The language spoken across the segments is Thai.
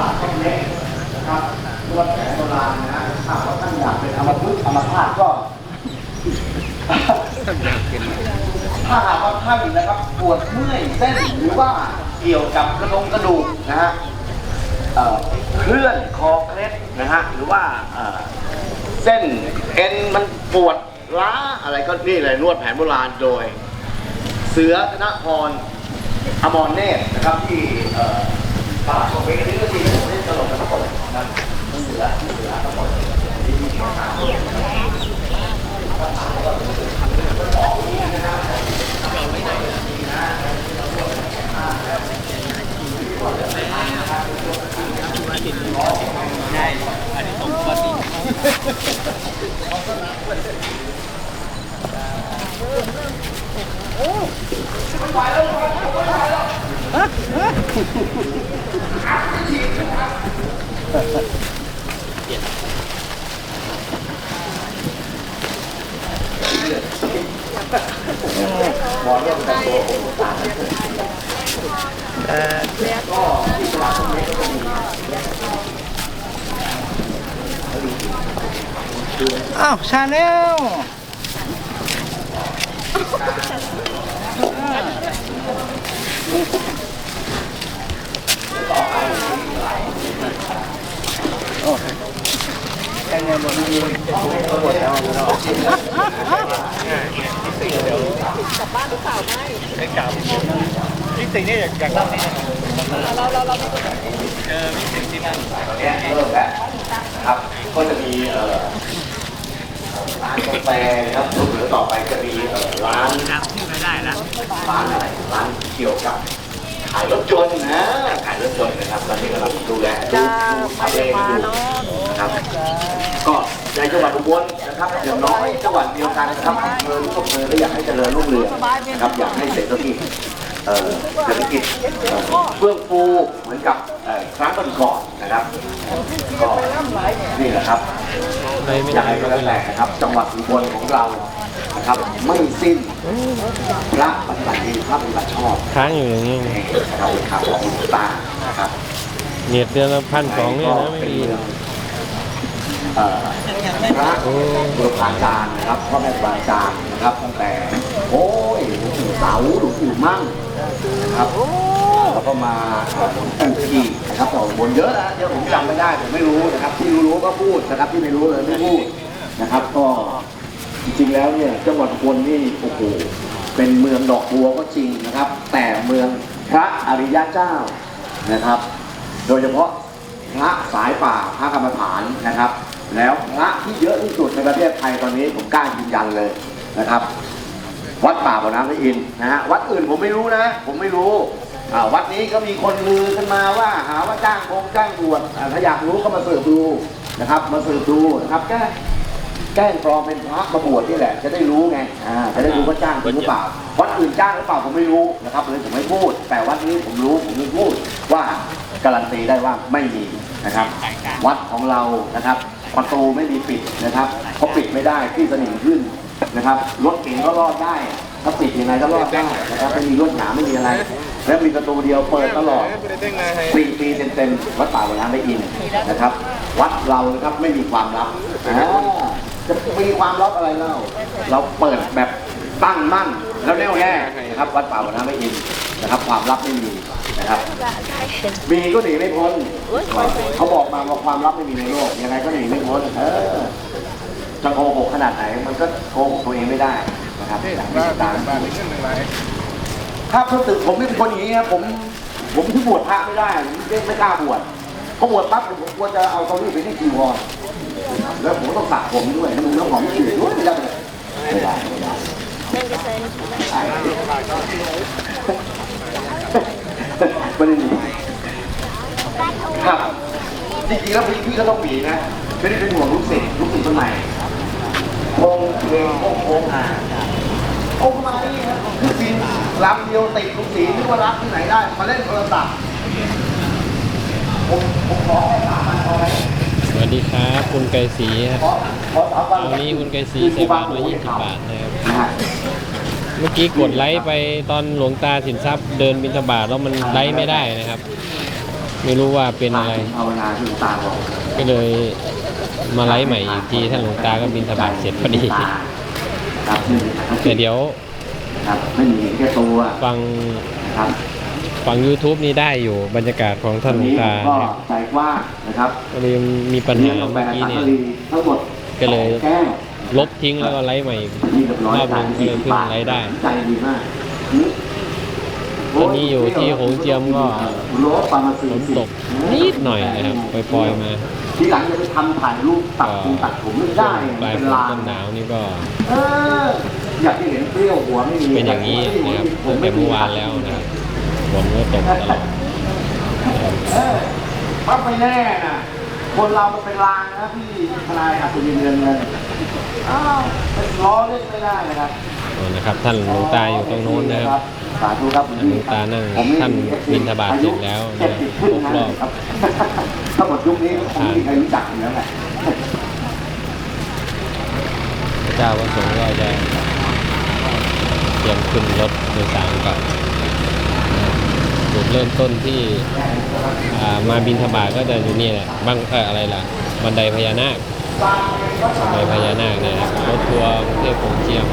ลาดต้นเล็กนะครับนวดแผนโบราณนะฮะถ้าว่าท่านอยากเป็นอมตะอมพาตก็ถ้าหากว่าท่านนะครับปวดเมื่อยเส้นหรือว่าเกี่ยวกับกระดงกระดูกนะฮะเอ่อเคลื่อนคอเคล็ดนะฮะหรือว่าเอ่อเส้นเอ็นมันปวดล้าอะไรก็นี่เลยนวดแผนโบราณโดย เสือธนพรอมรเนตรนะครับที่ เอ่าดของเบเกอรี่ก็ดีเล่นตลกกันทั้งหมดนะครับเสือเสือทั้งหมดที่มีปัญหาหมอเรื่องการตัวผมต่างกันก็ที่ตลาดตรงนี้ก็จะมี อ้าวชาแนล พี่สิงห์นี่อยากอยากเล่านี่เนี่ยเริ่มแล้วนะครับก็จะมีเอ่อร้านกาแฟนะครับหรือต่อไปจะมีเอ่อร้านร้านอะไรร้านเกี่ยวกับ ขายรถยนต์นะขายรถยนต์นะครับ ตอนนี้กำลังดูแลดูทำเลอยู่นะครับ ก็ในจังหวัดอุบลนะครับอย่างน้อยจังหวัดเดียวกันนะครับเมืองทุกเมืองก็อยากให้เจริญรุ่งเรืองนะครับอยากให้เศรษฐกิจ เอ่อเศรษฐกิจเอ่อเฟื่องฟูเหมือนกับเอ่อครั้งก่อนๆนะครับก็นี่แหละครับอย่างไรก็แล้วแต่นะครับ จังหวัดอุบลของเรานะครับไม่สิ้นพระปฏิบัติดีพระปฏิบัติชอบค้างอยู่อย่างนี้ในเราข่าวของหลวงตานะครับเนียดเดือนละพันสองเนี่ยนะไม่ดีนะเอ่อพระบุรพาจารย์นะครับพ่อแม่ครูบาอาจารย์นะครับตั้งแต่โอ้ยหลวงปู่เสาหลวงปู่มั่ง นะครับแล้วก็มาเอ่อหลวงปู่นะครับต่อบนเยอะนะเยอะผมจำไม่ได้ผมไม่รู้นะครับ ที่รู้ก็พูดนะครับที่ไม่รู้เลยไม่พูดนะครับ ก็จริงๆแล้วเนี่ยจังหวัดอุบลนี่โอ้โหเป็นเมืองดอกบัวก็จริงนะครับ แต่เมืองพระอริยะเจ้านะครับ โดยเฉพาะพระสายป่าพระกรรมฐานนะครับ แล้วพระที่เยอะที่สุดในประเทศไทยตอนนี้ผมกล้ายืนยันเลยนะครับ วัดป่าบ่อน้ำพระอินทร์นะฮะวัดอื่นผมไม่รู้นะ ผมไม่รู้อ่าวัดนี้ก็มีคนลือกันมาว่าหาว่าจ้างคงจ้างบวชอ่าถ้าอยากรู้ก็มาสืบดูนะครับ มาสืบดูนะครับแก้แกล้งปลอมเป็นพระมาบวชนี่แหละ จะได้รู้ไงอ่าจะได้รู้ว่าจ้างจริงหรือเปล่า วัดอื่นจ้างหรือเปล่าผมไม่รู้นะครับเลยผมไม่พูด แต่วัดนี้ผมรู้ผมไม่พูดว่าการันตีได้ว่าไม่มีนะครับ วัดของเรานะครับประตูไม่มีปิดนะครับเพราะปิดไม่ได้ที่สนิมขึ้น นะครับรถเก๋งก็รอดได้ถ้าปิดยังไงก็รอดได้นะครับไม่มีรถหนาไม่มีอะไร แล้วมีประตูเดียวเปิดตลอดสี่ปีเต็มๆวัดป่าวันน้ำไม่อินนะครับ วัดเรานะครับไม่มีความลับจะมีความลับอะไรเล่าเราเปิดแบบตั้งมั่นแล้วแน่วแน่นะครับวัดป่าวันน้ำไม่อินนะครับ ความลับไม่มีนะครับมีก็หนีไม่พ้นเขาบอกมาว่าความลับไม่มีในโลกยังไงก็หนีไม่พ้นเออ จะโกหกขนาดไหนมันก็โกหกตัวเองไม่ได้นะครับอย่างที่ตามถ้าพูดถึงผมไม่เป็นคนอย่างนี้ครับผมผมที่บวชพระไม่ได้ผมไม่ไม่กล้าบวชเพราะบวชปั๊บผมกลัวจะเอาเขารีบไปที่จีวรแล้วผมต้องสระผมด้วยให้มันน้ำหอมกลิ่นด้วยไม่ได้เลยไม่ได้ไม่ได้ ไม่ได้หนีครับจริงๆแล้วพี่พี่ก็ต้องหนีนะไม่ได้เป็นห่วงลูกศิษย์ลูกศิษย์คนใหม่โค้งเพลงโค้งโค้งอ่าองค์มานี่ครับคือซีนลำเดียวติดทุกสีที่ว่ารับที่ไหนได้ มาเล่นโทรศัพท์ผมผมขอสามพันพอไหมสวัสดีครับคุณไก่สีครับขอขอสามพันวันนี้คุณไก่สีใส่บาทมา20บาทนะครับนะฮะเมื่อกี้กดไลค์ไปตอนหลวงตาสินทรัพย์เดินบิณฑบาตแล้วมันไลค์ไม่ได้นะครับ ไม่รู้ว่าเป็นอะไรภาวนาที่หลวงตาบอกก็เลย มาไลฟ์ใหม่อีกทีท่านหลวงตาก็บินสบาทเสร็จพอดีครับไม่มีทั้งแต่เดี๋ยวครับไม่มีแค่ตัวฟังครับฟัง YouTube นี่ได้อยู่บรรยากาศของท่านหลวงตาก็นะครับใจกว้างนะครับก็เลยมีปัญเรียหานลงไปเมื่อกี้สังเนี่ยกะรีทั้งหมดก็เลยแก้วลบทิ้งแล้วก็ไลฟ์ใหม่อีกนี่เรียบร้อยรอบหนึ่งก็เลยเพิ่งไลฟ์ได้ใจดีมาก ตอนนี้อยู่ที่โขงเจียมก็รถประมาณสี่ฝนตกนิดหน่อยนะครับปล่อยๆมาทีหลังจะไปทำถ่ายรูปตัดผมตัดผมไม่ได้ปลายเป็นลางนหนาวนี่ก็อยากที่เห็นเปรี้ยวหัวไม่มีเป็นอย่างนี้นะครับตั้งแต่เมื่อวานแล้วนะครับฝนก็ตกตลอดเออถ้าไม่แน่นะคนเรามันเป็นลางนะพี่ทนายอัศวินเงินเงินอ้าวเป็นล้อเล่นไม่ได้นะครับ นะครับท่านหลวงตาอยู่ตรงโน้นนะครับสาธุครับหลวงตานั่งท่านบิณฑบาตเสร็จแล้วนะครบรอบถ้าหมดยุคนี้คงไม่มีใครรู้จักอยู่แล้วแหละพระเจ้าประสงค์ก็จะเตรียมขึ้นรถโดยสารก่อนจุดเริ่มต้นที่อ่ามาบินทบาทก็จะอยู่นี่แหละบ้างเอ่ออะไรล่ะ บันไดพญานาคบันไดพญานาคเนี่ยนะครับรถทัวร์กรุงเทพโขงเจียม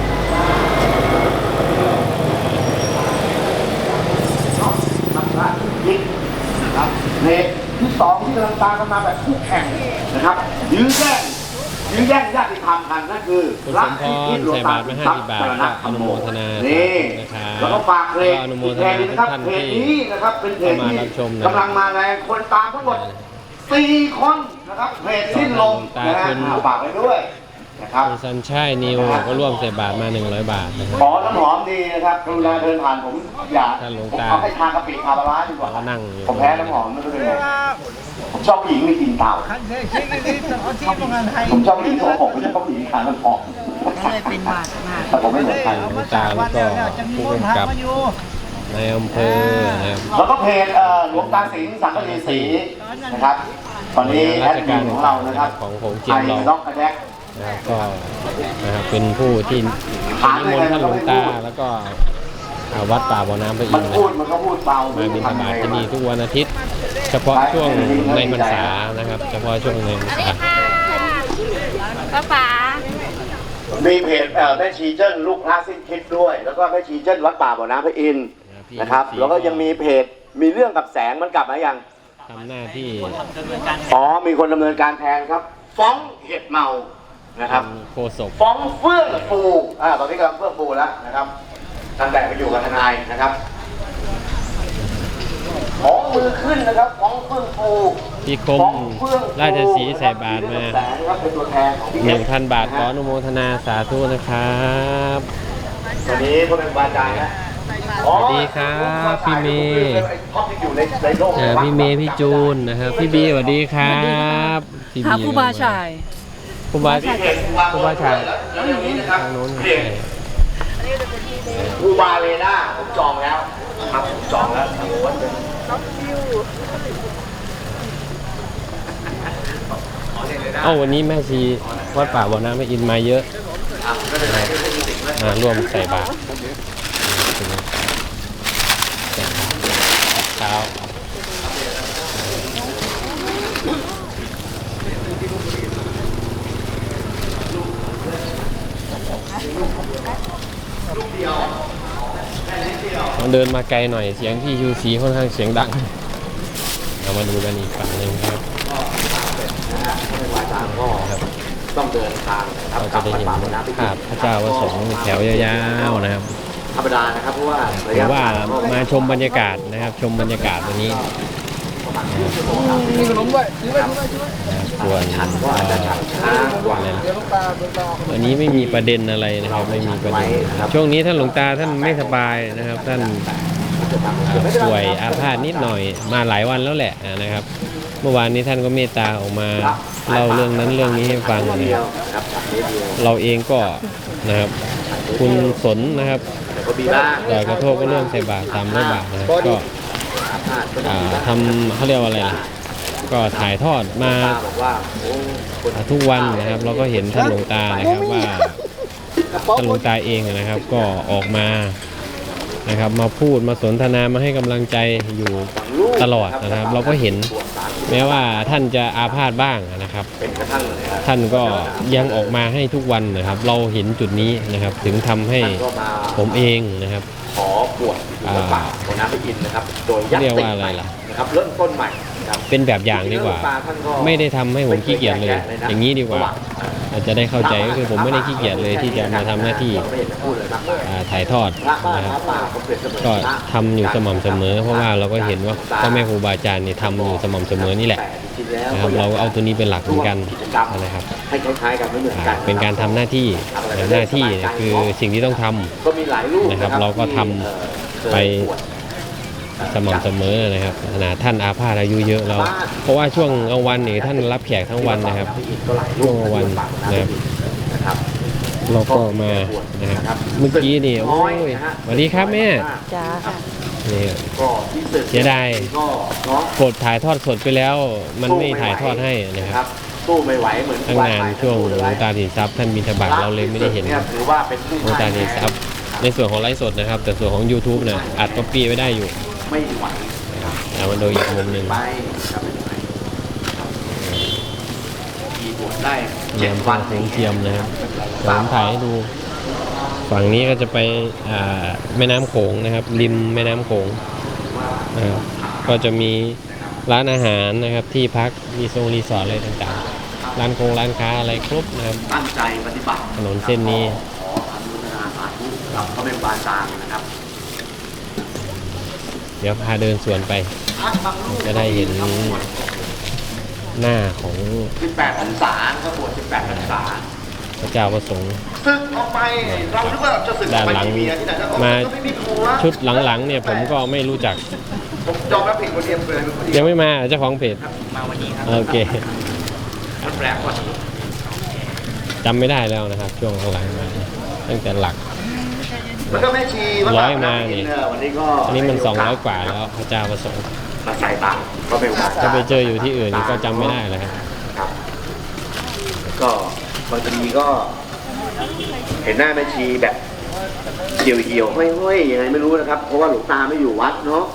ยิงนะครับเพลงที่สองที่กำลังตามกันมาแบบคู่แข่งนะครับ ยื้อแย่งยื้อแย่งญาติธรรมกันนั่นคือคุณสมพรใส่บาตรมา50บาทก็อนุโมทนานี่นะครับแล้วก็ฝากเพลงแล้วก็อนุโมอีกทเพลนางหนึงนะครับทุกท่านเพลงที่นี้นะครับเป็นเพลงที่เข้ามารับชมนะกำลังมาแรงคนตามทั้งหมดสี่คนนะครับเพลงสิ้นลมตานะฮะคุณฝากไว้ด้วย นะครับคุณซันชัยนิวก็ร่วมใส่บาทมา 100 บาทนะครับ ขอน้ำหอมดีนะครับกรุณาเดินผ่านผมอย่าท่านหลวงผมตาเอาให้ทางกะปิคาบาร่าดีกว่าก็นั่งอยู่ผมแพ้น้ำหอมไม่รู้เป็นไงผมชอบผู้หญิงมีกลิ่นเต่าคันเทชิกนี่เอาที่โรงงานไทยผมชอบผู้หญิงโสโครกไม่ใช่ผู้หญิงทานน้ำหอมเลยเป็นบาดมาก แต่ผมไม่เหมือนใครเอามาสามวันแล้วเนี่ยจะมีคนทำมาอยู่ในอำเภอนะครับ แล้วก็เพจเอ่อหลวงตาสิงห์สังกะรีศรีนะครับ ตอนนี้แอดมินของเรานะครับของโขงเจียมเราไอ้ด็อกกระแดก นะครับก็นะครับเป็นผู้ที่นิมนต์ท่านหลวงตาแล้วก็อ่าวัดป่าบ่อน้ำพระอิมันนทร์นะพูดมันก็พูดเบามาบิณฑบาตที่นี่ทุกวันอาทิตย์ เฉพาะช่วงในพรรษานะครับ เฉพาะช่วงในพรรษาป้าป๋ามีเพจเอ่อแม่ชีเจิ้นลูกพระสิ้นคิดด้วย แล้วก็แม่ชีเจิ้นวัดป่าบ่อน้ำพระอินทร์นะครับ แล้วก็ยังมีเพจมีเรื่องกับแสงมันกลับมายังทำหน้าที่อ๋อมีคนดำเนินการแทนครับ ฟ้องเห็ดเมา นะครับโคศกฟ้องเฟื่องฟูอ่าตอนนี้กำลังเฟื่องฟูแล้วนะครับตั้งแต่ไปอยู่กับทนายนะครับของมือขึ้นนะครับฟ้องเฟื่องฟูพี่คมฟ้องเฟื่องฟูราชสีห์ใส่บาทมาแสงนะครับเป็นตัวแทนของพี่หนึ่งพันบาทขออนุโมทนาสาธุนะครับวันนี้ก็เป็นบาจารย์นะสวัสดีครับพี่เมย์ท็อปที่อยู่ในในโลกเจอพี่เมย์พี่จูนนะครับพี่บีสวัสดีครับพี่หาครูบาชาย ครูบาที่เพจครูบาชายแล้วอย่างนี้นะครับทางโน้นเพจครูบาเรน่าผมจองแล้วครับผมจองแล้วทางวัดเลยเอ้าวันนี้แม่ชีวัดป่าบ่อน้ำพระอินทร์มาเยอะมาร่วมใส่บาตรเช้า ต้องเดินมาไกลหน่อยเสียงที่ยูซีค่อนข้างเสียงดังเรามาดูกันอีกฝั่งหนึ่งครับวาจารย์ก็ต้องเดินทางนะครับเรากลัจะบได้วัดเห็นป่าบ่อน้ำพิภาพพระเจ้าประสงค์แถวยาวๆนะครับธรรมดานะครับเพราะว่าหรือว่ามาชมบรรยากาศนะครับ ชมบรรยากาศวันนี้มีขนมด้วยซื้อไว้ซื้อไว้ซื้อไว้นะครับส่วน ฉันอะฉันช้ากว่าอะไรวันนี้ไม่มีประเด็นอะไรนะครับไม่มีประเด็นช่วงนี้ท่านหลวงตาท่านไม่สบายนะครับ ท่านป่วยอาพาธนิดหน่อยมาหลายวันแล้วแหละนะครับ เมื่อวานนี้ท่านก็เมตตาออกมาเล่าเรื่องนั้นเรื่องนี้ให้ฟังนะเดีคยรับเราเองก็นะครับ คุณสนนะครับต่ก็มีบ้างลอยกระทงก็เรื่องใส่บาตรตามร้อยบาทนะครับก็ทำเขาเรียกว่าอะไรล่ะ ก็ถ่ายทอดมาป้าบอกว่าโอ้คนทุกวันนะครับ เราก็เห็นท่านหลวงตานะครับว่าท่านหลวงตาเองนะครับ ก็ออกมานะครับ มาพูดมาสนทนามาให้กำลังใจอยู่ตลอดนะครับ เราก็เห็นแม้ว่าท่านจะอาพาธบ้างนะครับเป็นกระทั่งเลยครับ ท่านก็ยังออกมาให้ทุกวันนะครับ เราเห็นจุดนี้นะครับ ถึงทำให้ท่านก็มาผมเองนะครับ ขอบวชหลวงป่าของน้ำพระอินทร์นะครับ โดยยัตเรียกติว่าอะไรใหม่ล่ะนะครับเริ่มต้นใหม่นะครับ เป็นแบบอย่างดีกว่า ไม่ได้ทำให้ผมขี้เกียจเลย อย่างนี้ดีกว่า อาจจะได้เข้าใจก็คือผมไม่ได้ขี้เกียจเลยที่จะมาทำหน้าที่ไม่เห็นจะพูดเลยมากมายอ่าถ่ายทอดพระบ้านนะคพรับระป่าผมเปรียบเสมือนก็พระทำอยู่สม่ำเสมอ เพราะว่าเราก็เห็นว่าพ่อแม่ครูบาอาจารย์นี่ทำอยู่สม่ำเสมอนี่แหละแต่จริงๆแล้วนะครับเราเอาตัวนี้เป็นหลักเหมือนกันนะครับให้คล้ายๆกันไม่เหมือนอ่ากันเป็นการทำหน้าที่แต่หน้าที่เนี่ยคือสิ่งที่ต้องทำก็มีหลายรูปนะครับ เราก็ทำที่เอ่อไปเคยบวช สม่ำเสมอนะครับขนาดท่านอาพาธอายุเยอะเรา เพราะว่าช่วงกลางวันนี่ท่านรับแขกทั้งวันนะครับช่วงกลางวันนะครับเราก็มานะครับเมื่อกี้นี่โอ้ยสวัสดีครับแม่จ้าค่ะนี่เสียดายก็เนาะกดถ่ายทอดสดไปแล้ว มันไม่ถ่ายทอดให้นะครับสู้ไม่ไหวเหมือนตั้งนานช่วงหลวงตาดินทรัพย์ท่านบินทบาทเราเลยไม่ได้เห็นถือว่าเป็นหลวงตาดินทรัพย์ในส่วนของไลฟ์สดนะครับ แต่ส่วนของ YouTube นี่ยอัดก็ปี้ไว้ได้อยู่ ไม่ไหวนะครับเอามาดูอีกมุมหนึ่งไปครับไม่ไหวมีบวชได้เทีเจ็ยดมวันของเทียมนะครับผมถ่ายให้ดู ฝั่งนี้ก็จะไปอ่าแม่น้ำโขงนะครับ ริมแม่น้ำโขงนะครับก็จะมีร้านอาหารนะครับ ที่พักรีสอร์ทรีสอร์ทอะไรต่างๆ ร้านคงร้านค้าอะไรครบนะครับ ตั้งใจปฏิบัติถนนเส้นนี้ ขออนุโมทนาสาธุกับพระเมรุมาจารย์นะครับ เดี๋ยวพาเดินสวนไป จะได้เห็นหน้าของ 18พรรษาก็บวช18พรรษาพระเจ้าประสงค์ศึกออกไปเราคิดว่าจะศึกออกไปด้านหลังมีเมียที่ไหนแล้วมาก็ไม่มีผัวชุดหลังๆเนี่ยผมก็ไม่รู้จักผมยอมรับผิดคนเดียวเลยเป็นคนเดียวยังไม่มาเจ้าของเพจมาวันนี้ครับโอเคแปลกกว่าจำไม่ได้แล้วนะครับ ช่วงหลังๆมาตั้งแต่หลัก แล้วก็แม่ชีวัดร้อยปกมานี่เออวันนี้ก็อันนี้มัน200กว่าแล้วพระเจ้าประสงค์มาใส่ตังค์ก็เป็นวันถ้าไปเจออยู่ที่อื่นก็จำไม่ได้แล้วครับครับ ก็บางทีก็ เห็นหน้าแม่ชีแบบเหี่ยวเหี่ยวๆห้อยๆยังไงไม่รู้นะครับ เพราะว่าหลวงตาไม่อยู่วัดเนาะ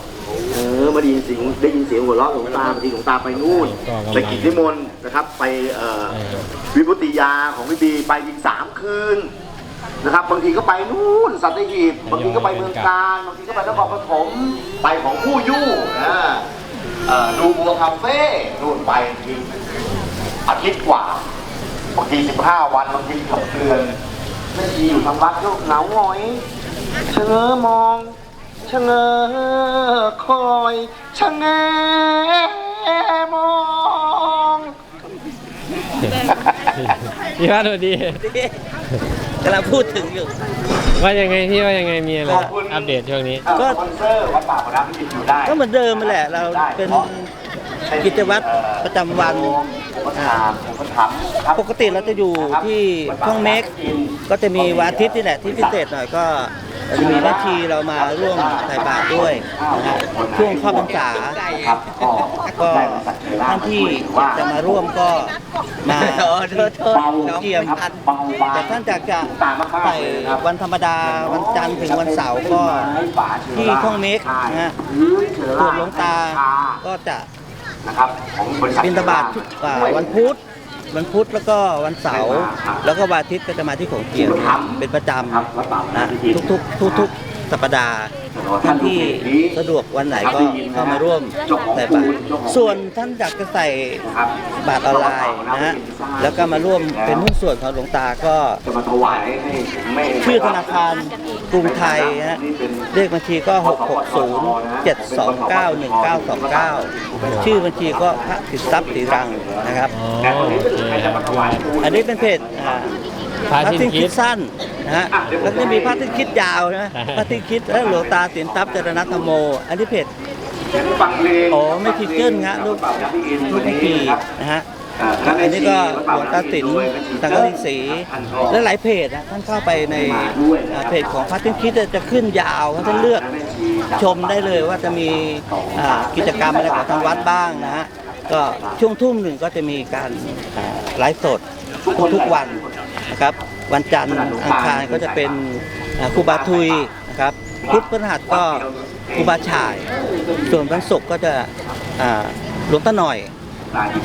เออมาได้ยินเสียงได้ยินเสียงหัวเราะหลวงตาบางทีหลวงตาไปนู่นก็กำลังไปกิจนิมนต์นะครับ ไปเอ่อเออวิบุติยาของพี่บีไปอีกสามคืน นะครับ บางทีก็ไปนู่นสัตหีบบางทีก็ไปเมืองการบางทีก็ไปนครปฐมไปของผู้ยู่นะดูบัวคาเฟ่นู่นไปทีอาทิตย์กว่าบางทีสิบห้าวันบางทีเกือบเดือนไม่ชีอยู่ทางวัดก็เหงาหงอยเชะเง้อมองชะเง้อคอยชะเง้อมอง พี่วัดสวัสดีกำลังพูดถึงอยู่ ว่ายังไงพี่ว่ายังไงมีอะไรขอบคุณอัปเดตช่วงนี้ ก็ สปอนเซอร์วัดป่าพนัสที่อยู่ได้ก็เหมือนเดิมนั่นแหละ เราเป็นกิจวัตรประจำวันผมก็ถามผมก็ถามครับปกติเราจะอยู่ที่ช่องเมกก็จะมีวันอาทิตย์นี่แหละที่พิเศษหน่อยก็ จะมีแม่ชีเรามาร่วมใส่บาตรด้วยนะฮะช่วงเข้าพรรษาก็ท่านที่จะมาร่วมก็มาเจียมครับเบาบางแต่ท่านจากจะใส่วันธรรมดาวันจันทร์ถึงวันเสาร์ก็ที่ช่องเมกนะฮะส่วนหลวงตาก็จะบินทบาททุกอ่าวันพุธ วันพุธแล้วก็วันเสาร์แล้วก็วันอาทิตย์ก็จะมาที่โขงเจียมเป็นประจครับวัดป่าพำนันะสที่ทุกๆทุกๆ สัปดาห์ท่านที่สะดวกวันไหนก็เข้ามาร่วมใส่บาตรส่วนท่านอยากจะใส่นะครับบาทออนไลน์นะฮะแล้วก็มาร่วมเป็นหุ้นส่วนของหลวงตาก็จะมาถวายให้แม่ชื่อธนาคารกรุงไทยนะฮะเลขบัญชีก็ 660 729 1929 ชื่อบัญชีก็พระสิทธิทรัพย์สีรังนะครับอ๋อโอเคครับพี่วัดอันนี้เป็นเพจอ่า พระพระสิ้นสิ้นคิคิดดสั้นนะฮะแล้วก็มีพระสิ้นคิดยาวนะใช่พระสิ้นคิดและหลวงตาสินทรัพย์จรณธรรมโม อันนี้เพจฟังเพลงโอ้ไม่คิดเกินฮะลูกลูกไม่กี่นะฮะอันนี้ก็หลวงตาสินสังกะสีและหลายเพจนะท่านเข้าไปในอ่าเพจของพระสิ้นคิดจะขึ้นยาวท่านเลือกชมได้เลยว่าจะมีอ่ากิจกรรมอะไรของทางวัดบ้างนะฮะก็ช่วงทุ่มหนึ่งก็จะมีการอ่าไลฟ์สดทุกๆวัน นะครับ วันจันทร์อังคารก็จะเป็นครูบาทุยนะครับพุธพฤหัสก็ครูบาฉาย ส่วนวันศุกร์ก็จะหลวงตาหน่อย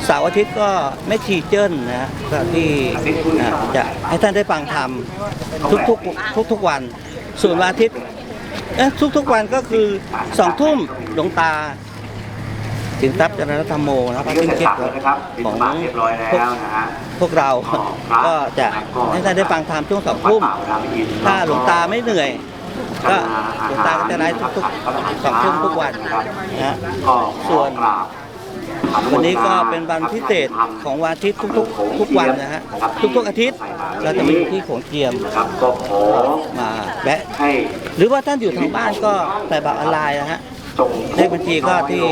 เสาร์อาทิตย์ก็แม่ชีเจิ้นนะฮะก็ที่จะให้ท่านได้ฟังธรรมทุกๆทุกๆวัน ส่วนวันอาทิตย์เอ๊ะทุกๆวันก็คือสองทุ่มหลวงตา สินทรัพย์จรณธรรมโมนะครับนี่ก็ซึ่งเสร็จคิดสับแล้วนะครับบินของบาตเรียบร้อยแล้วนะฮะพวกเรา ก็จะให้ท่านได้ฟังธรรมช่วงสองทุ่มถ้าหลวงตาไม่เหนื่อยก็หลวงตาก็จะไลฟ์ทุกๆสองทุ่มทุกวันนะฮะส่วนวันนี้ก็เป็นวันพิเศษของวันอาทิตย์ทุกๆทุกวันนะฮะทุกๆอาทิตย์เราจะมาอยู่ที่โขงเจียมครับก็ขอมาแวะให้หรือว่าท่านอยู่ทางบ้านก็ใส่บัตรออนไลน์นะฮะส่งเลขบัญชีก็ที่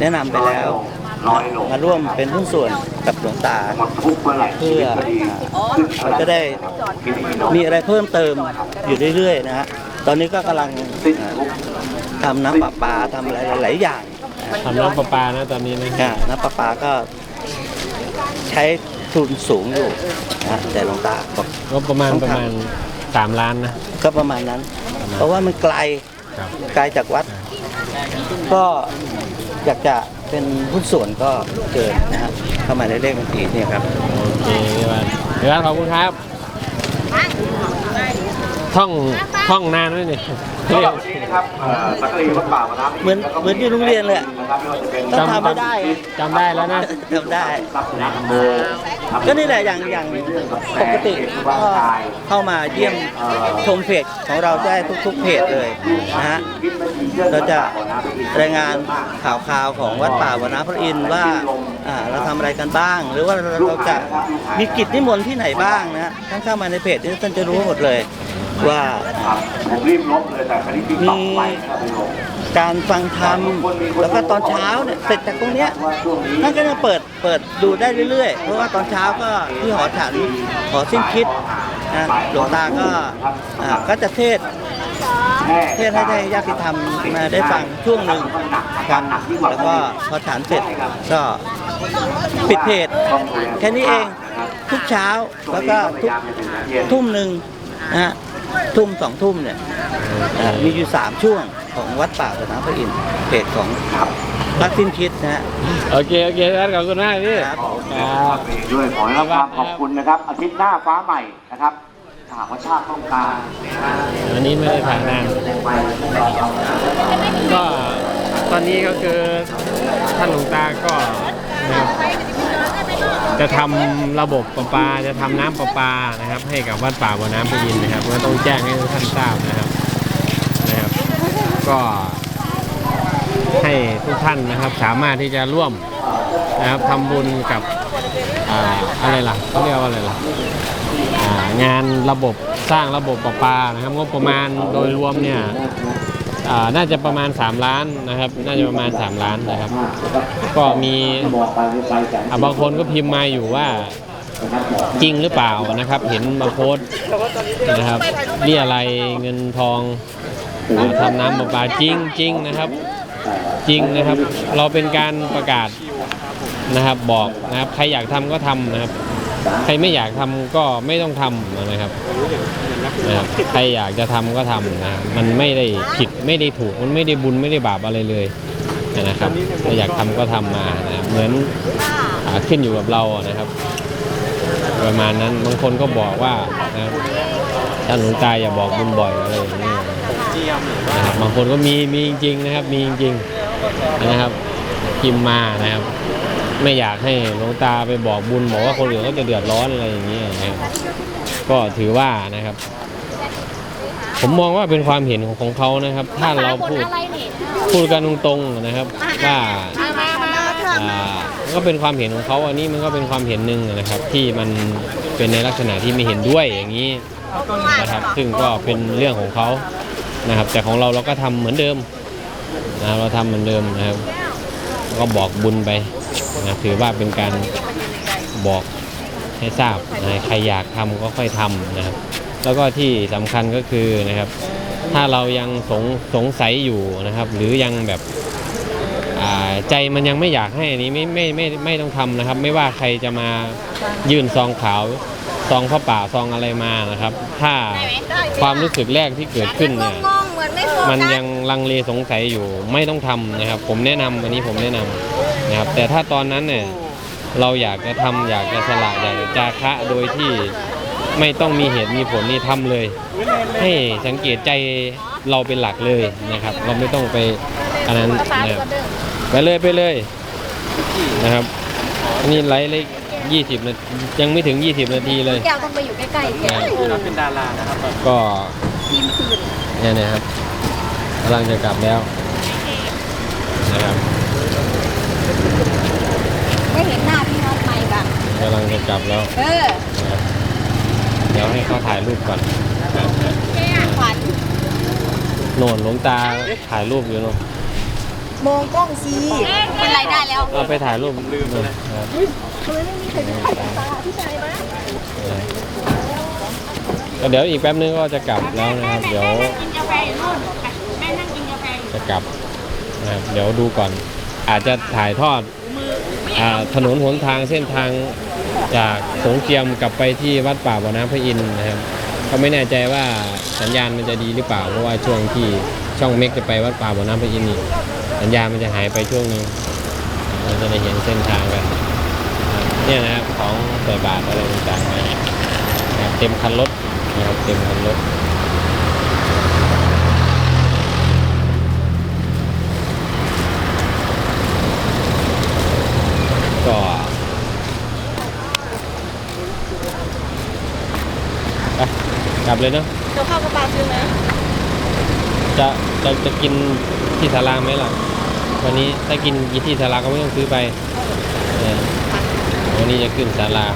แนะนำไปแล้วน้อยลงมาร่วมเป็นหุ้นส่วนกับหลวงตา หมดทุกเมื่อไหร่เพื่อขึ้นเราจะได้มีอะไรเพิ่มเติมอยู่เรื่อยๆนะฮะ ตอนนี้ก็กำลังสิ้นทุกทำน้ำประปาทำอะไรหลายๆอย่างทำน้ำประปานะตอนนี้นะอ่าน้ำประปาก็ใช้ทุนสูงอยู่นะแต่หลวงตาบอก ก็ประมาณประมาณสามล้านนะ ก็ประมาณนั้น เพราะว่ามันไกล ครับ ไกลจากวัด ก็ อยากจะเป็นหุ้นส่วนก็เกินนะฮะเข้ามาในเลขบัญชีเนี่ยครับ โอเคพี่วันพี่วันขอบคุณครับ ท่องท่องนานไหมเนี่ยสำหรับวัน นี้นะครับเอ่อสักกะรีวัดป่ามาน้ำเหมือนเหมือนที่โรงเรียนเลยอะนะครับไม่ว่าจะเป็นต้องทำไม่ได้อะจำได้แล้วนะจำได้ ทรัพย์นะโมก็นี่แหละอย่างอย่างปกติก็เข้ามาเยี่ยมชมเพจของเราได้ทุกๆเพจเลยนะฮะเราจะรายงานข่าวข่าวๆของวัดป่าวนาพระอินทร์ว่าอ่าเราทำอะไรกันบ้าง หรือว่าเราจะมีกิจนิมนต์ที่ไหนบ้างนะท่านเข้ามาในเพจนี้ท่านจะรู้หมดเลย ว่าครับผมรีบลบเลยแต่คราวนี้พี่ตอบไว้นะครับคุณลงการฟังธรรมแล้วก็ตอนเช้าเนี่ยเสร็จจากตรงเนี้ยว่าช่วงนี้ท่านก็จะเปิดเปิดดูได้เรื่อยๆ เพราะว่าตอนเช้าก็ที่หอฉันหอสิ้นคิดนะหลวงตาก็อ่าก็จะเทศน์เทศน์ให้ได้ญาติธรรมมาได้ฟังช่วงหนึ่งครับแล้วก็พอฉันเสร็จก็ปิดเพจแค่นี้เองทุกเช้าแล้วก็ทุกทุ่มหนึ่งนะฮะ ทุ่มสองทุ่มเนี่ยอ่ามีอยู่สามช่วงของวัดป่าสนามพระอินทร์เพจของรักสิ้นคิดนะฮะโอเค โอเคพี่วันขอบคุณมากพี่ครับครับด้วยขอให้รับความขอบคุณนะครับ อาทิตย์หน้าฟ้าใหม่นะครับถ้าหากว่าชาติต้องการวันนี้ไม่ได้ถ่ายนานก็ตอนนี้ก็คือท่านหลวงตาก็นะครับ จะทำระบบประปาจะทำน้ำประปานะครับ ให้กับวัดป่าบ่อน้ำพระอินนะครับก็ต้องแจ้งให้ทุกท่านทราบนะครับนะครับ ก็ให้ทุกท่านนะครับสามารถที่จะร่วมนะครับทำบุญกับอ่าอะไรล่ะเขาเรียกว่าอะไรล่ะงานระบบสร้างระบบประปานะครับงบประมาณโดยรวมเนี่ย น่าจะประมาณ 3 ล้านนะครับ น่าจะประมาณ 3 ล้านนะครับ ก็มีอ่าบางคนก็พิมพ์มาอยู่ว่าจริงหรือเปล่านะครับ เห็นมาโพสต์นะครับเรียอะไรยเงินทองอาทำน้ำประปาจริงจริงนะครับ จริงนะครับ เราเป็นการประกาศนะครับบอกนะครับ ใครอยากทำก็ทำนะครับ ใครไม่อยากทำก็ไม่ต้องทำนะครับนะครับใครอยากจะทำก็ทำนะมันไม่ได้ผิดไม่ได้ถูกมันไม่ได้บุญไม่ได้บาปอะไรเลยนะครับถ้าอยากทำก็ทำมานะครับเหมือนขึ้นอยู่กับเรานะครับ ประมาณนั้นบางคนก็บอกว่านะท่านหลวงตาอย่าบอกบุญบ่อยอะไรอย่างนี้นะครับบางคนก็มีมีจริงๆนะครับ มีจริงๆนะครับพิมมานะครับ ไม่อยากให้หลวงตาไปบอกบุญบอกว่าคนอื่นก็จะเดือดร้อนอะไรอย่างนี้ยนะครับก็ถือว่านะครับ ผมมองว่าเป็นความเห็นของของเขานะครับ ถ้าเราพูดพูดกันตรงๆนะครับ ว่าอ่าก็เป็นความเห็นของเขาอันนี้มันก็เป็นความเห็นหนึ่งนะครับ ที่มันเป็นในลักษณะที่ไม่เห็นด้วยอย่างนี้นะครับ ซึ่งก็เป็นเรื่องของเขานะครับ แต่ของเราเราก็ทำเหมือนเดิมนะเราทำเหมือนเดิมนะครับ ก็บอกบุญไป นะถือว่าเป็นการบอกให้ทราบนะใครอยากทำก็ค่อยทำนะครับ แล้วก็ที่สำคัญก็คือนะครับ ถ้าเรายังสงสงสัยอยู่นะครับ หรือยังแบบอ่าใจมันยังไม่อยากให้อันนี้ไม่ไม่ไม่ไม่ต้องทำนะครับ ไม่ว่าใครจะมายื่นซองขาวซองผ้าป่าซองอะไรมานะครับ ถ้าความรู้สึกแรกที่เกิดขึ้นเนี่ยงงๆเหมืมือนไม่โฟมันกัสยังลังเลสงสัยอยู่ไม่ต้องทำนะครับ ผมแนะนำอันนี้ผมแนะนำ นะครับ แต่ถ้าตอนนั้นเนี่ยเราอยากจะทำอยากจะสละอยากจะจาคะโดยที่ไม่ต้องมีเหตุมีผลนี่ทำเลย ให้สังเกตใจเราเป็นหลักเลยนะครับ เราไม่ต้องไปอันนั้นนะครับไปเลยไปเลยนะครับอันนี่ไลฟ์เลยยี่สิบนาทียังไม่ถึง20นาทีเลยแก้วต้องไปอยู่ใกล้ๆแก้วเป็นดารานะครับก็ทีมคืนเนี่ยนะครับกำลังจะกลับแล้วนะครับ ไม่เห็นหน้าพี่น้องใหม่บ้าง กำลังจะกลับแล้ว เออนะครับเดี๋ยวให้เขาถ่ายรูปก่อนนะครับขวัญโน่นหลวงตาถ่ายรูปอยู่โน่นมองกล้องซีเป็นไรได้แล้วเอาไปถ่ายรูปลืมเลยนะครับทำไมไม่มีใครถ่ายตาพี่ชายมาก็เดี๋ยวอีกแป๊บนึงก็จะกลับแล้วนะครับ เดี๋ยวกินกาแฟอยู่นู่นแม่นั่งกินกาแฟอยู่จะกลับนะครับเดี๋ยวดูก่อน อาจจะถ่ายทอดอา ถนนหนทางเส้นทางจากสงเจียมกลับไปที่วัดป่าบ่อน้ำพระอินทร์นะครับก็ไม่แน่ใจว่าสัญญาณมันจะดีหรือเปล่า เพราะว่าช่วงที่ช่องเม็กจะไปวัดป่าบ่อน้ำพระอินทร์นี่สัญญาณมันจะหายไปช่วงนึงเราจะได้เห็นเส้นทางกันเนี่ยนะครับของใส่บาตรอะไรต่างๆนะครับเต็มคันรถนะครับเต็มคันรถ ก็ไปก ลับเลยเนาะเดี๋ยวเข้ากระเป๋าซื้อไหมจะจะจะกินที่ศาลาไหมล่ะ วันนี้ถ้ากินกินที่ศาลาก็ไม่ต้องซื้อไปเออวันนี้จะขึ้นศาลา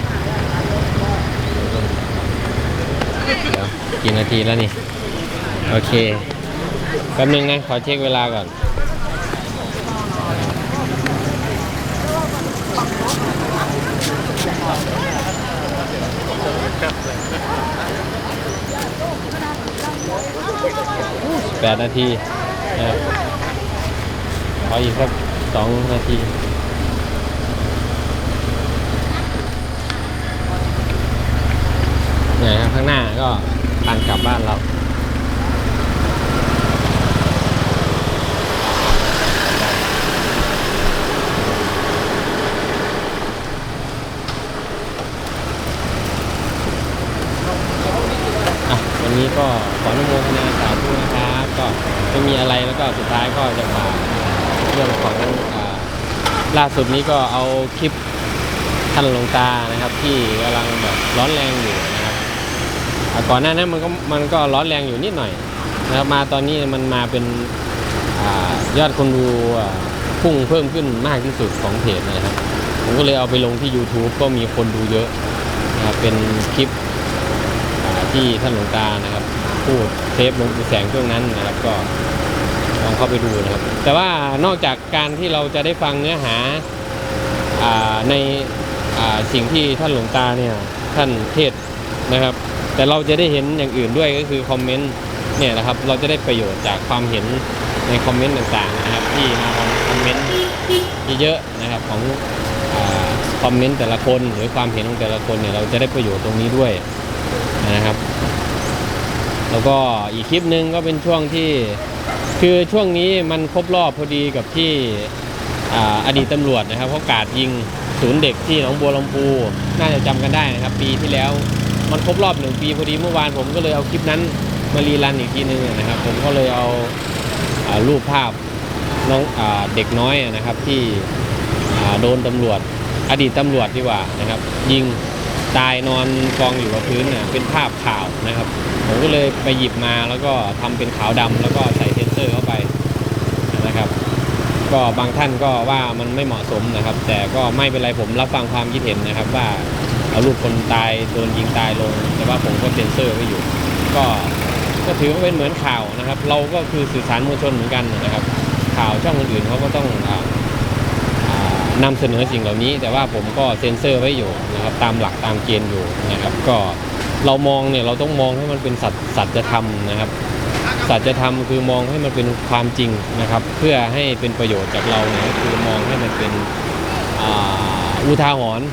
เดี๋ยวกี่นาทีแล้วนี่ โอเคแป๊บนึงนะ ขอเช็คเวลาก่อน แปดนาทีนะครับขออีกสักสองนาทีเนี่ยครับข้างหน้าก็ทางกลับบ้านเราวันนี้ก็ขออนุโมทนาสาธุนะ ก็ไม่มีอะไรแล้วก็สุดท้ายก็จะฝากเรื่องของอล่าสุดนี้ก็เอาคลิปท่านหลวงตานะครับ ที่กำลังแบบร้อนแรงอยู่นะครับก่อนหน้านั้นมันก็มันก็ร้อนแรงอยู่นิดหน่อยนะครับมาตอนนี้มันมาเป็นอยอดคนดูพุ่งเพิ่มขึ้นมากที่สุดของเพจนะครับผมก็เลยเอาไปลงที่ YouTube ก็มีคนดูเยอะนะครับเป็นคลิปที่ท่านหลวงตานะครับ พูดเทปลงแสงช่วงนั้นนะครับก็ลองเข้าไปดูนะครับ แต่ว่านอกจากการที่เราจะได้ฟังเนื้อหาอในสิ่งที่ท่านหลวงตาเนี่ยท่านเทศนะครับ แต่เราจะได้เห็นอย่างอื่นด้วยก็คือคอมเมนต์เนี่ยนะครับเราจะได้ประโยชน์จากความเห็นในคอมเมนต์ต่างๆนะครับที่มาคอมเมนต์เยอะๆนะครับของอคอมเมนต์แต่ละคนหรือความเห็นของแต่ละคนเนี่ยเราจะได้ประโยชน์ตรงนี้ด้วยนะครับ แล้วก็อีกคลิปหนึ่งก็เป็นช่วงที่คือช่วงนี้มันครบรอบพอดีกับที่ออดีตตำรวจนะครับเขากาดยิงศูนย์เด็กที่หนองบัวลำพูน่าจะจำกันได้นะครับ ปีที่แล้วมันครบรอบหนึ่งปีพอดีเมื่อวานผมก็เลยเอาคลิปนั้นมารีรันอีกทีนึงนะครับ ผมก็เลยเอาอารูปภาพน้องอเด็กน้อยนะครับที่โดนตำรวจ อดีตตำรวจดีกว่านะครับ ยิง ตายนอนกองอยู่กับพื้นเนี่ยเป็นภาพข่าวนะครับ ผมก็เลยไปหยิบมาแล้วก็ทำเป็นขาวดำแล้วก็ใส่เซนเซอร์เข้าไปนะครับ ก็บางท่านก็ว่ามันไม่เหมาะสมนะครับ แต่ก็ไม่เป็นไรผมรับฟังความคิดเห็นนะครับ ว่าเอารูปคนตายโดนยิงตายลง แต่ว่าผมก็เซนเซอร์ไว้อยู่ ก็ก็ถือว่าเป็นเหมือนข่าวนะครับ เราก็คือสื่อสารมวลชนเหมือนกันนะครับ ข่าวช่องอื่นเขาก็ต้องอ่าอ่านำเสนอสิ่งเหล่านี้ แต่ว่าผมก็เซ็นเซอร์ไว้อยู่ นะครับตามหลักตามเกณฑ์อยู่นะครับ ก็เรามองเนี่ยเราต้องมองให้มันเป็นสัจสัจธรรมนะครับสัจธรรมคือมองให้มันเป็นความจริงนะครับ เพื่อให้เป็นประโยชน์จากเราเนี่ยคือมองให้มันเป็นอุทาหรณ์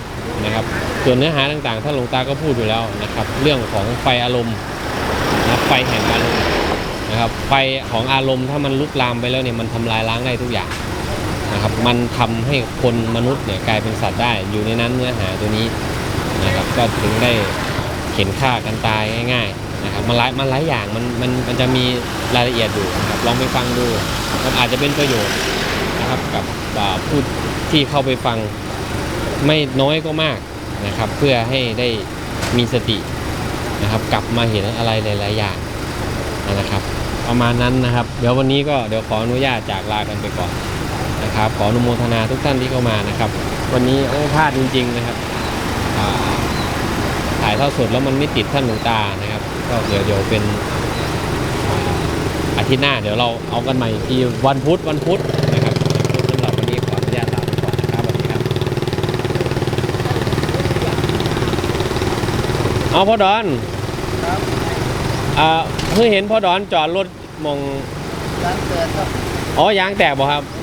นะครับส่วนเนื้อหาต่างๆท่านหลวงตาก็พูดอยู่แล้วนะครับ เรื่องของไฟอารมณ์นะไฟแห่งอารมณ์นนะครับไฟของอารมณ์ถ้ามันลุกลามไปแล้วเนี่ยมันทำลายล้างได้ทุกอย่าง นะครับ มันทำให้คนมนุษย์เนี่ยกลายเป็นสัตว์ได้ อยู่ในนั้นเนื้อหาตัวนี้นะครับ ก็ถึงได้เข็นฆ่ากันตายง่าย ๆ นะครับ มันหลายมันหลายอย่างมันมันมันจะมีรายละเอียดอยู่นะครับลองไปฟังดูมันอาจจะเป็นประโยชน์นะครับกับผู้ที่เข้าไปฟังไม่น้อยก็มากนะครับ เพื่อให้ได้มีสตินะครับ กลับมาเห็นอะไรหลาย ๆ อย่างนะครับ ประมาณนั้นนะครับ เดี๋ยววันนี้ก็เดี๋ยวขออนุญาตจากลากันไปก่อน นะครับ ขออนุโมทนาทุกท่านที่เข้ามานะครับ วันนี้โอ้พลาดจริง ๆนะครับอ่าถ่ายทอดสดแล้วมันไม่ติดท่านหลวงตานะครับ ก็เดี๋ยวเดี๋ยวเป็นอ่าอาทิตย์หน้าเดี๋ยวเราเอากันใหม่อีกทีวันพุธวันพุธนะครับวันพุธสำหรับวันนี้ขออนุญาตลาไปก่อนนะครับสวัสดีครับเอาพ่อดอนอ่าเพิ่งเห็นพ่อดอนจอดรถมองร้านเกิดครับอ๋อยางแตกบ่ครับเ